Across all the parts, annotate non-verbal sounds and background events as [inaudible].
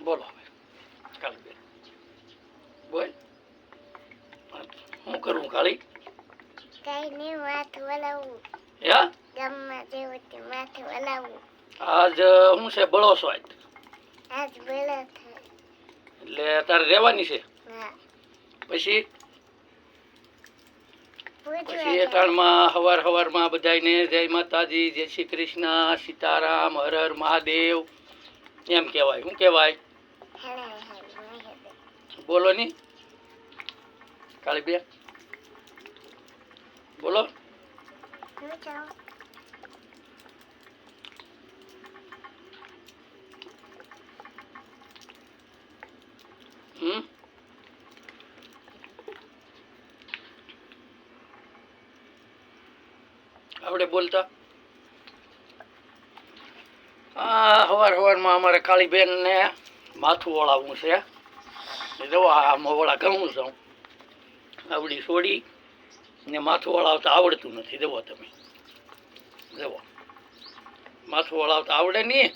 બોલો હવે. કાળી બેન બોલ. હું કરું કાળી કઈ નહીં વાત વલાવવું યા ગામમાં જેવું તે માથું વલાવવું આજ હું છે બળો છો આજ? આજ બળો એટલે તારે રહેવાની છે? પછી? પછી એટાણમાં હવાર હવારમાં બધાને જય માતાજી જય શ્રી કૃષ્ણ સીતારામ હર હર મહાદેવ. એમ કહેવાય શું કહેવાય? બોલો ની. કાળી બે. બોલો. હમ. બોલતા. આ હવાર હવારમાં અમારે કાળીબેન ને માથું ઓળાવવું છે. જો આ મોવળા ઘઉં છું. આવડી છોડી ને માથું ઓળાવતા આવડતું નથી. જુઓ તમે. જુઓ. માથું ઓળાવતા આવડે નહીં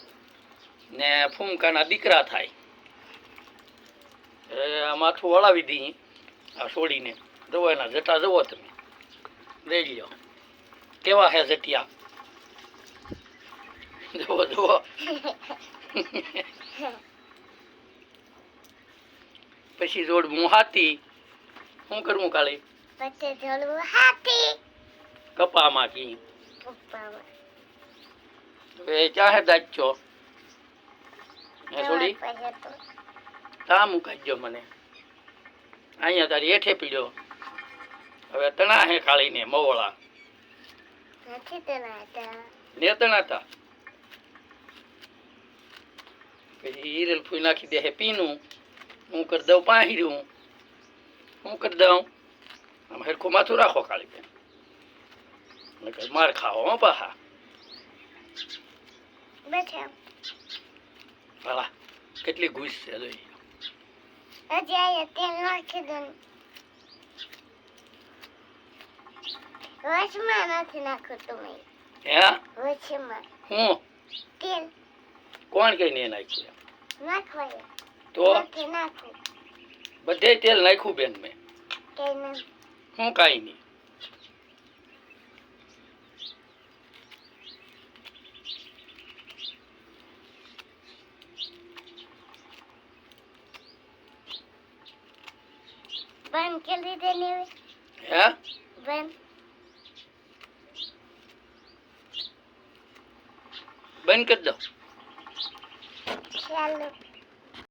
ને ફૂમકાના દીકરા થાય. એ માથું વળાવી દઈએ આ છોડીને. જુઓ એના જટા જુઓ તમે. લઈ લ્યો. કેવા હે જટિયા? જુઓ જુઓ. [laughs] [laughs] પછી જોડ હાથી. શું કરવું કાલે? પછી જોડવું હાથી. કપામાં કી. ચાહે દાચ્યો એ તા. મુકાજો મને. અહીંયા તારી હેઠે પીડ્યો. હવે તણા હે કાળીને મવળા. નથી તણાતા. નેતણા હતા પછી ઈરલ ફૂઈ નાખી દે હે પીનું. હું કરી દઉં પાહીરું હું કરી દઉં? આમ હેરખું માથું રાખો કાળી બેન. નકર માર ખાઓ હો પાહા. ભલા કેટલી ગુસ છે જોઈ. કોણ કઈ નાખ્યું? નાખવાય. તો બધે તેલ નાખ્યું બેન મેં. હું કાંઈ નહીં. બંધ કરી હવે હે? બંધ. બંધ કરી દો ચાલો.